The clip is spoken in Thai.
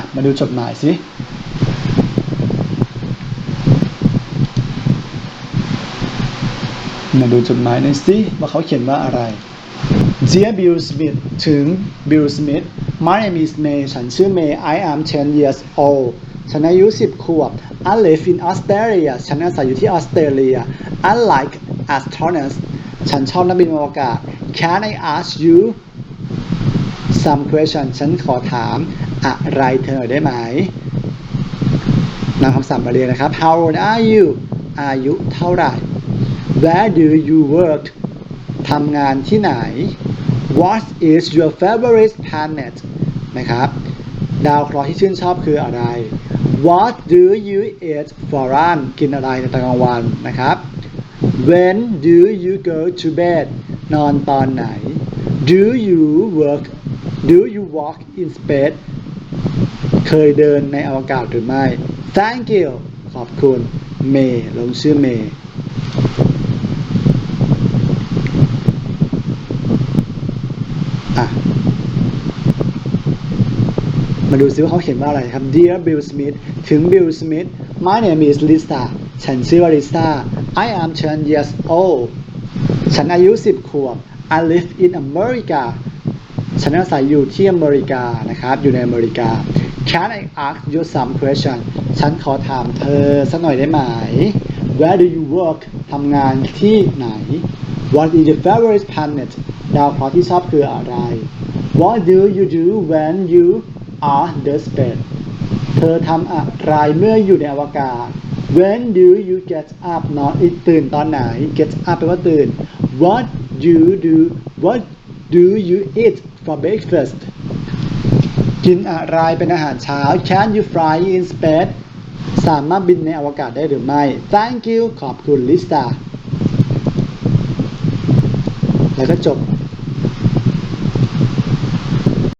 ะ มาดูจดหมายสิมาดูจดหมายหน่อยสิว่าเขาเขียนว่าอะไร Dear Bill Smith ถึง Bill Smith My name is May ฉันชื่อ May I am 10 years old ฉันอายุ 10 ขวบ I live in Australia ฉันอาศัยอยู่ที่ออสเตรเลีย I like astronauts ฉันชอบนักบินอวกาศ Can I ask you some question ฉันขอถาม อะไรเธอได้ไหมนำคำศัพท์มาเรียนนะครับ How old are you อายุเท่าไหร่ Where do you work ทำงานที่ไหน What is your favorite planet นะครับ ดาวเคราะห์ที่ชื่นชอบคืออะไร What do you eat for lunch กินอะไรในตอนกลางวันนะครับ When do you go to bed นอนตอนไหน Do you work Do you walk in space เคยเดินในอวกาศหรือไม่ Thank you ขอบคุณเมย์ลงชื่อเมย์มาดูซิว่าเขาเขียนว่าอะไรครับ Dear Bill Smith ถึง Bill Smith My name is Lisa ฉันชื่อว่า Lisa I am 10 years old ฉันอายุ 10 ขวบ I live in America ฉันอาศัยอยู่ที่อเมริกานะครับ อยู่ในอเมริกา Can I ask you some question ฉันขอถามเธอสักหน่อยได้ไหม Where do you work ทำงานที่ไหน What is your favorite planet ดาวเคราะห์ที่ชอบคืออะไร What do you do when you are the space เธอทำอะไรเมื่ออยู่ในอวกาศ When do you get up นอนตื่นตอนไหน get up แปลว่าตื่น What do you do What do you eat for breakfast กินอะไรเป็นอาหารเช้า Can you fly in space สามารถบินในอวกาศได้หรือไม่ Thank you ขอบคุณลิซ่าแล้วก็จบ